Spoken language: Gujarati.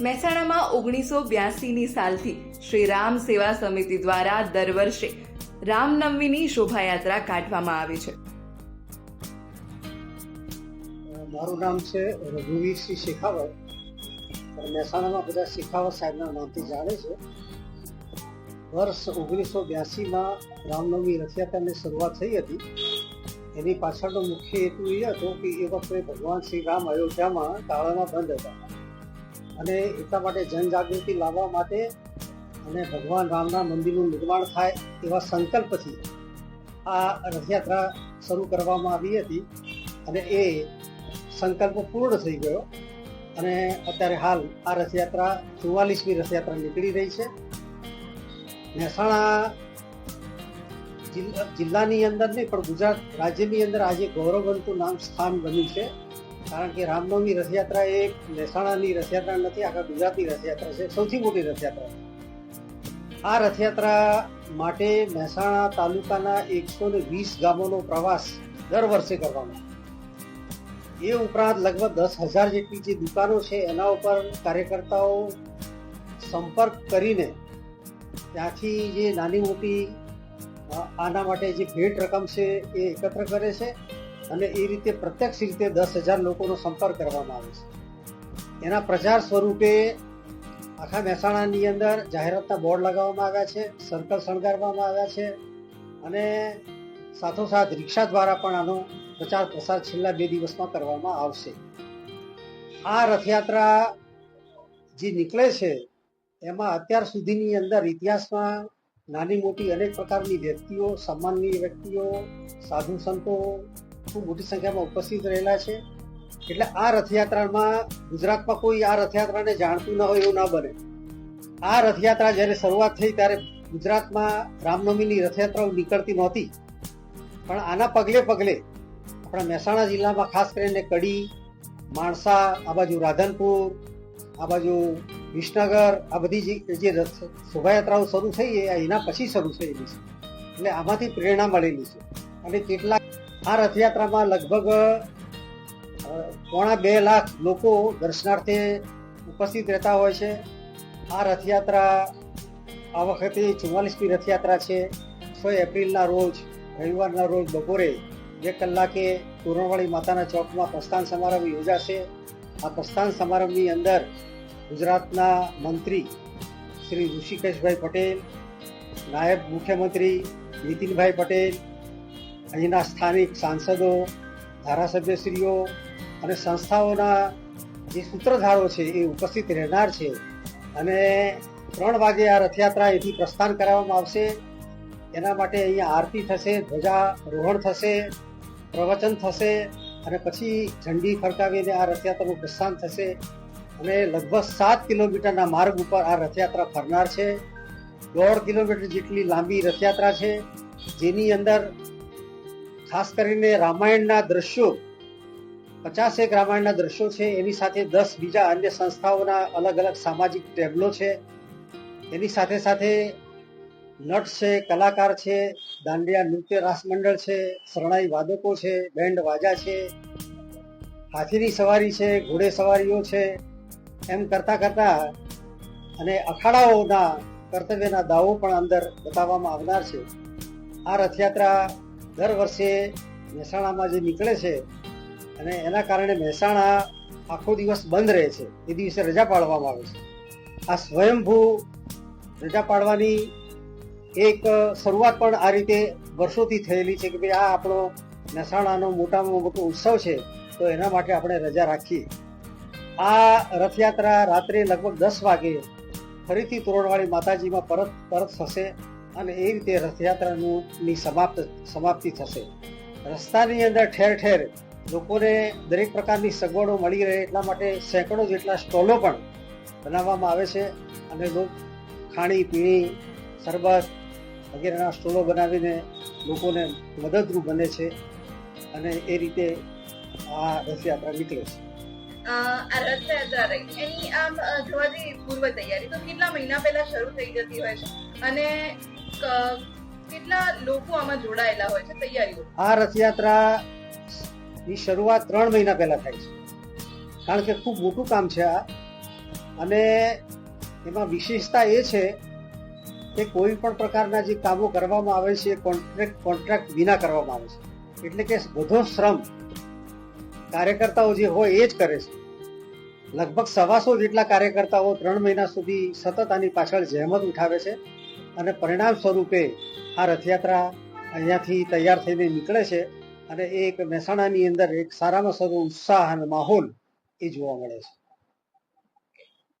મહેસાણામાં ઓગણીસો બ્યાસીની સાલથી શ્રી રામ સેવા સમિતિ દ્વારા દર વર્ષે રામનવમીની શોભાયાત્રા કાઢવામાં આવે છે. મારું નામ છે રઘુવીરસિંહ શેખાવત. મહેસાણામાં બધા શેખાવત સાહેબના નામથી જાણે છે. વર્ષ ઓગણીસો બ્યાસીમાં રામનવમી રથયાત્રાની શરૂઆત થઈ હતી. એની પાછળનો મુખ્ય હેતુ એ હતો કે એ વખતે ભગવાન શ્રી રામ અયોધ્યામાં તાળામાં બંધ હતા. અને એટલા માટે જનજાગૃતિ લાવવા માટે અને ભગવાન રામના મંદિરનું નિર્માણ થાય એવા સંકલ્પથી આ રથયાત્રા શરૂ કરવામાં આવી હતી અને એ સંકલ્પ પૂર્ણ થઈ ગયો અને અત્યારે હાલ આ રથયાત્રા ચુવાલીસમી રથયાત્રા નીકળી રહી છે. મહેસાણા જિલ્લાની અંદર નહીં પણ ગુજરાત રાજ્યની અંદર આજે ગૌરવવંતું નામ સ્થાન બન્યું છે. કારણ કે રામનવમી રથયાત્રા એ મહેસાણાની રથયાત્રા નથી, આખા ગુજરાતની રથયાત્રા છે, સૌથી મોટી રથયાત્રા આ રથયાત્રા માટે મહેસાણા તાલુકાના એકસો ને વીસ ગામોનો પ્રવાસ દર વર્ષે કરવામાં એ ઉપરાંત લગભગ દસ હજાર જેટલી જે દુકાનો છે, એના ઉપર કાર્યકર્તાઓ સંપર્ક કરીને ત્યાંથી જે નાની મોટી આના માટે જે ભેટ રકમ છે એ એકત્ર કરે છે. અને એ રીતે પ્રત્યક્ષ રીતે દસ હજાર લોકોનો સંપર્ક કરવામાં આવે છે. એના પ્રચાર સ્વરૂપે આખા મહેસાણાની અંદર જાહેરાતના બોર્ડ લગાવવામાં આવ્યા છે, સર્કલ શણગારવામાં આવ્યા છે અને સાથોસાથ રિક્ષા દ્વારા પણ આનો પ્રચાર પ્રસાર છેલ્લા બે દિવસમાં કરવામાં આવશે. આ રથયાત્રા જે નીકળે છે, એમાં અત્યાર સુધીની અંદર ઇતિહાસમાં નાની મોટી અનેક પ્રકારની વ્યક્તિઓ સન્માનની વ્યક્તિઓ, સાધુ સંતો ખૂબ મોટી સંખ્યામાં ઉપસ્થિત રહેલા છે. એટલે આ રથયાત્રામાં ગુજરાતમાં કોઈ આ રથયાત્રાને જાણતું ન હોય એવું ના બને. આ રથયાત્રા જ્યારે શરૂઆત થઈ ત્યારે ગુજરાતમાં રામનવમીની રથયાત્રાઓ નીકળતી નહોતી. પણ આના પગલે પગલે આપણા મહેસાણા જિલ્લામાં ખાસ કરીને કડી, માણસા, આ બાજુ રાધનપુર, આ બાજુ વિસનગર, આ બધી જે- રથ- શોભાયાત્રાઓ શરૂ થઈ એના પછી શરૂ થયેલી છે. એટલે આમાંથી પ્રેરણા મળેલી છે. અને કેટલાક આ રથયાત્રામાં લગભગ પોણા બે લાખ લોકો દર્શનાર્થે ઉપસ્થિત રહેતા હોય છે. આ રથયાત્રા આ વખતે ચુમ્માલીસમી રથયાત્રા છે. છ એપ્રિલના રોજ, રવિવારના રોજ બપોરે બે કલાકે તોરણવાળી માતાના ચોકમાં પ્રસ્થાન સમારંભ યોજાશે. આ પ્રસ્થાન સમારંભની અંદર ગુજરાતના મંત્રી શ્રી ઋષિકેશભાઈ પટેલ, નાયબ મુખ્યમંત્રી નીતિનભાઈ પટેલ અહીંના સ્થાનિક સાંસદો, ધારાસભ્યશ્રીઓ અને સંસ્થાઓના જે સૂત્રધારો છે એ ઉપસ્થિત રહેનાર છે અને ત્રણ વાગે આ રથયાત્રા એથી પ્રસ્થાન કરાવવામાં આવશે. એના માટે અહીંયા આરતી થશે, ધ્વજારોહણ થશે, પ્રવચન થશે અને પછી ઝંડી ફરકાવીને આ રથયાત્રાનું પ્રસ્થાન થશે અને લગભગ સાત કિલોમીટરના માર્ગ ઉપર આ રથયાત્રા ફરનાર છે. દોઢ કિલોમીટર જેટલી લાંબી રથયાત્રા છે. જેની અંદર ખાસ કરીને રામાયણના દ્રશ્યો પચાસેક રામાયણના દ્રશ્યો છે, એની સાથે દસ બીજા અન્ય સંસ્થાઓના અલગ અલગ સામાજિક ટેબલો છે. એની સાથે સાથે નટ છે, કલાકાર છે, દાંડિયા નૃત્ય રાસમંડળ છે, શરણાઈ વાદકો છે, બેન્ડ વાજા છે, હાથીની સવારી છે, ઘોડે સવારીઓ છે. એમ કરતા કરતા અને અખાડાઓના કર્તવ્યના દાવો પણ અંદર બતાવવામાં આવનાર છે. આ રથયાત્રા દર વર્ષે મહેસાણામાં જે નીકળે છે અને એના કારણે મહેસાણા આખો દિવસ બંધ રહે છે. એ દિવસે રજા પાડવામાં આવે છે. આ સ્વયંભૂ રજા પાડવાની એક શરૂઆત પણ આ રીતે વર્ષોથી થયેલી છે કે ભાઈ આ આપણો મહેસાણાનો મોટામાં મોટો ઉત્સવ છે, તો એના માટે આપણે રજા રાખીએ. આ રથયાત્રા રાત્રે લગભગ દસ વાગે ફરીથી તોરણવાળી માતાજીમાં પરત પરત થશે. અને એ રીતે રથયાત્રાનું સમાપ્ત સમાપ્તિ થશે. રસ્તાની અંદર ઠેર ઠેર લોકોને દરેક પ્રકારની સગવડો મળી રહે એટલા માટે સેંકડો જેટલા સ્ટોલો પણ બનાવવામાં આવે છે અને લોક ખાણી પીણી, શરબત વગેરેના સ્ટોલો બનાવીને લોકોને મદદરૂપ બને છે અને એ રીતે આ રથયાત્રા નીકળે છે. અને આ રથયાત્રા ની શરૂઆત ત્રણ મહિના પહેલા થાય છે. કારણ કે ખૂબ મોટું કામ છે આ. અને એમાં વિશેષતા એ છે કે કોઈ પણ પ્રકારના જે કામો કરવામાં આવે છે એ કોન્ટ્રાક્ટ કોન્ટ્રાક્ટ વિના કરવામાં આવે છે. એટલે કે બધો શ્રમ કાર્યકર્તાઓ જે હોય એ જ કરે છે. લગભગ સવાસો જેટલા કાર્યકર્તાઓ ત્રણ મહિના સુધી સતત આની પાછળ જહેમત ઉઠાવે છે. અને પરિણામ સ્વરૂપે આ રથયાત્રા અહીંયાથી તૈયાર થઈને નીકળે છે અને એક મહેસાણાની અંદર એક સારામાં સારો ઉત્સાહ અને માહોલ એ જોવા મળે છે.